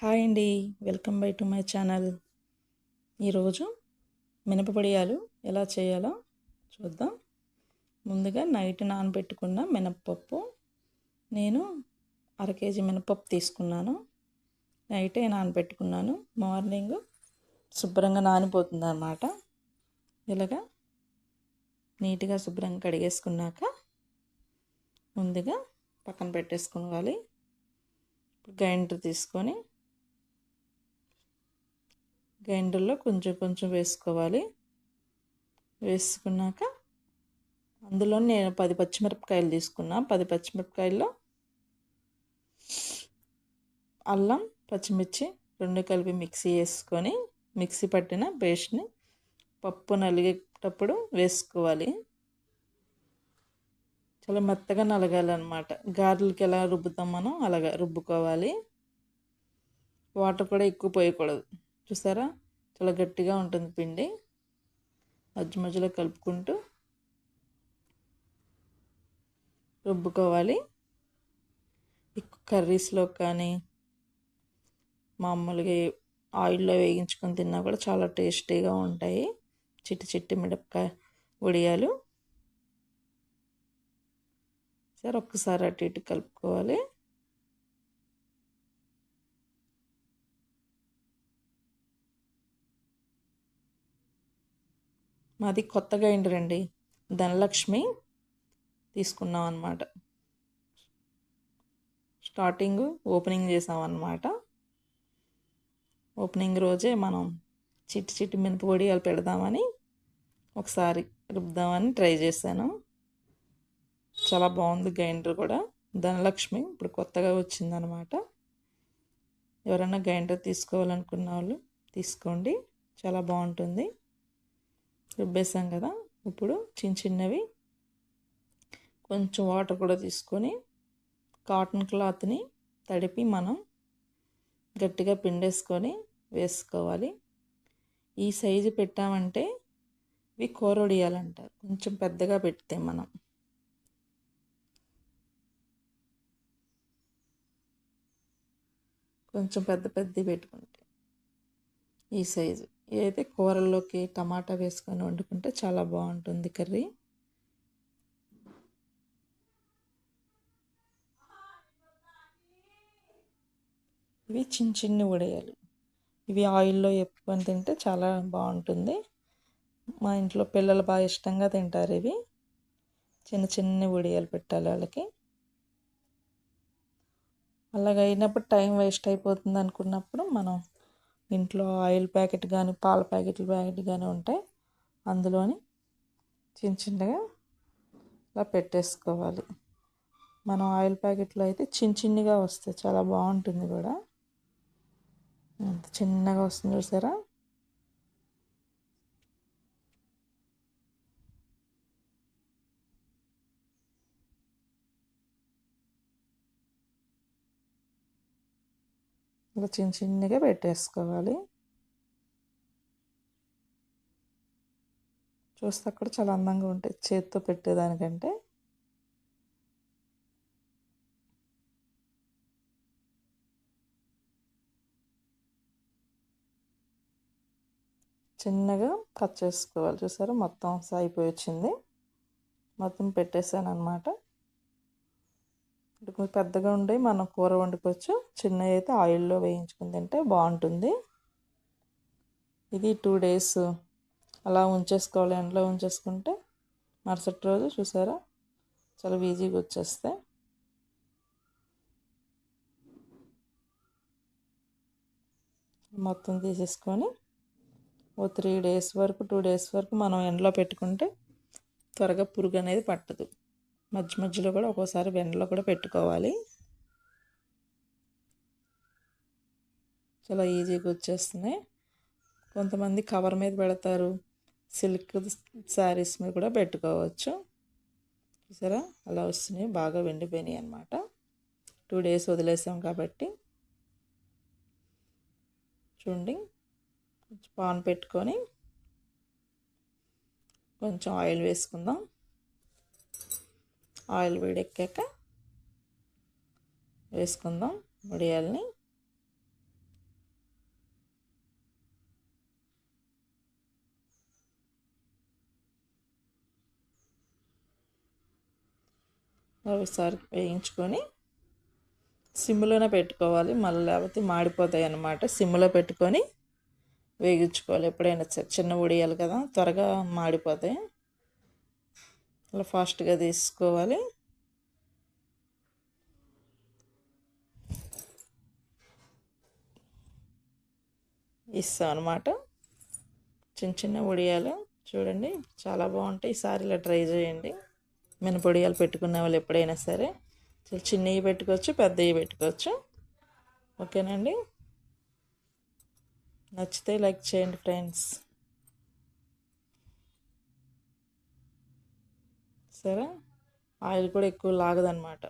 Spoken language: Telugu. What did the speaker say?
హాయ్ అండి. Welcome bye to my channel. ఈరోజు మినపపొడియాలు ఎలా చేయాలో చూద్దాం. ముందుగా నైట్ నానబెట్టుకున్న మినప్పప్పు. నేను అర కేజీ మినపప్పు తీసుకున్నాను. నైటే నానబెట్టుకున్నాను. మార్నింగ్ శుభ్రంగా నానిపోతుంది అన్నమాట ఇలాగా నీట్గా శుభ్రంగా కడిగేసుకున్నాక ముందుగా పక్కన పెట్టేసుకోవాలి. గ్రైండర్ తీసుకొని గ్రైండర్లో కొంచెం కొంచెం వేసుకోవాలి. వేసుకున్నాక అందులో నేను పది పచ్చిమిరపకాయలు తీసుకున్నా. పది పచ్చిమిరపకాయల్లో అల్లం పచ్చిమిర్చి రెండు కలిపి మిక్సీ వేసుకొని మిక్సీ పట్టిన పేస్ట్ని పప్పు నలిగేటప్పుడు వేసుకోవాలి. చాలా మెత్తగా నలగాలన్నమాట. గారెలకి ఎలా రుబ్బుతాం మనం అలాగా రుబ్బుకోవాలి. వాటర్ కూడా ఎక్కువ పోయకూడదు. చూసారా? చాలా గట్టిగా ఉంటుంది పిండి. మధ్య మధ్యలో కలుపుకుంటూ రుబ్బుకోవాలి. ఎక్కువ కర్రీస్లో కానీ మామూలుగా ఆయిల్లో వేగించుకొని తిన్నా కూడా చాలా టేస్టీగా ఉంటాయి. చిట్టి చిట్టి మిరపకాయ వడియాలు. సరే ఒక్కసారి అటు ఇటు కలుపుకోవాలి. మాది కొత్త గ్రైండర్ అండి ధనలక్ష్మి తీసుకున్నాం అనమాట స్టార్టింగ్ ఓపెనింగ్ చేసాం అనమాట ఓపెనింగ్ రోజే మనం చిట్టి చిట్టి అలా పెడదామని ఒకసారి రుబ్దామని ట్రై చేశాను. చాలా బాగుంది గ్రైండర్ కూడా. ధనలక్ష్మి ఇప్పుడు కొత్తగా వచ్చిందనమాట ఎవరైనా గ్రైండర్ తీసుకోవాలనుకున్న వాళ్ళు తీసుకోండి. చాలా బాగుంటుంది. రుబ్బేసాం కదా ఇప్పుడు చిన్న చిన్నవి. కొంచెం వాటర్ కూడా తీసుకొని కాటన్ క్లాత్ని తడిపి మనం గట్టిగా పిండేసుకొని వేసుకోవాలి. ఈ సైజు పెట్టామంటే ఇవి కూరొడియాలంటారు కొంచెం పెద్దగా పెడితే మనం. కొంచెం పెద్ద పెద్ద పెట్టుకుంటే ఈ సైజు. ఏదైతే కూరల్లోకి టమాటా వేసుకొని వండుకుంటే చాలా బాగుంటుంది కర్రీ. ఇవి చిన్న చిన్న ఉడయాలు ఇవి ఆయిల్లో ఎప్పుకొని తింటే చాలా బాగుంటుంది. మా ఇంట్లో పిల్లలు బాగా ఇష్టంగా తింటారు ఇవి. చిన్న చిన్న ఉడియాలు పెట్టాలి వాళ్ళకి. అలాగ అయినప్పుడు టైం వేస్ట్ అయిపోతుంది అనుకున్నప్పుడు మనం ఇంట్లో ఆయిల్ ప్యాకెట్ కానీ పాల ప్యాకెట్ల ప్యాకెట్ కానీ ఉంటాయి అందులోని చిన్న చిన్నగా ఇలా పెట్టేసుకోవాలి. మనం ఆయిల్ ప్యాకెట్లో అయితే చిన్న చిన్నగా వస్తాయి. చాలా బాగుంటుంది కూడా. అంత చిన్నగా వస్తుంది చూసారా? ఇలా చిన్న చిన్నగా పెట్టేసుకోవాలి. చూస్తే అక్కడ చాలా అందంగా ఉంటాయి చేత్తో పెట్టేదానికంటే. చిన్నగా కట్ చేసుకోవాలి. చూసారా? మొత్తం అయిపోయి వచ్చింది. మొత్తం పెట్టేసాను అనమాట ఇప్పుడు పెద్దగా ఉండి మనం కూర వండుకోవచ్చు. చిన్నవి అయితే ఆయిల్లో వేయించుకుని తింటే బాగుంటుంది. ఇది టూ డేస్ అలా ఉంచేసుకోవాలి ఎండలో ఉంచేసుకుంటే. మరుసటి రోజు చూసారా? చాలా ఈజీగా వచ్చేస్తాయి. మొత్తం తీసేసుకొని ఓ త్రీ డేస్ వరకు టూ డేస్ వరకు మనం ఎండలో పెట్టుకుంటే త్వరగా పురుగు అనేది పట్టదు. మధ్య మధ్యలో కూడా ఒక్కోసారి వెండలో కూడా పెట్టుకోవాలి. చాలా ఈజీగా వచ్చేస్తున్నాయి. కొంతమంది కవర్ మీద పెడతారు. సిల్క్ శారీస్ మీద కూడా పెట్టుకోవచ్చు. చూసారా? అలా వస్తున్నాయి. బాగా వెండిపోయినాయి అనమాట టూ డేస్ వదిలేసాం కాబట్టి. చూడండి. పాన్ పెట్టుకొని కొంచెం ఆయిల్ వేసుకుందాం. ఆయిల్ వేడెక్కాక వేసుకుందాం వడియాల్ని ఒకసారి వేయించుకొని సిమ్లోనే పెట్టుకోవాలి. మళ్ళీ లేకపోతే మాడిపోతాయి అన్నమాట. సిమ్లో పెట్టుకొని వేయించుకోవాలి. ఎప్పుడైనా చిన్న ఉడియాలి కదా త్వరగా మాడిపోతాయి. అలా ఫాస్ట్గా తీసుకోవాలి. ఇస్తాం అనమాట చిన్న చిన్న ఉడియాలు చూడండి చాలా బాగుంటాయి. ఈసారి ఇలా ట్రై చేయండి. మినపొడియాలు పెట్టుకునే వాళ్ళు ఎప్పుడైనా సరే. చిన్నవి పెట్టుకోవచ్చు పెద్దవి పెట్టుకోవచ్చు. ఓకేనండి? నచ్చితే లైక్ చేయండి ఫ్రెండ్స్. సరే? ఆయిల్ కూడా ఎక్కువ లాగదనమాట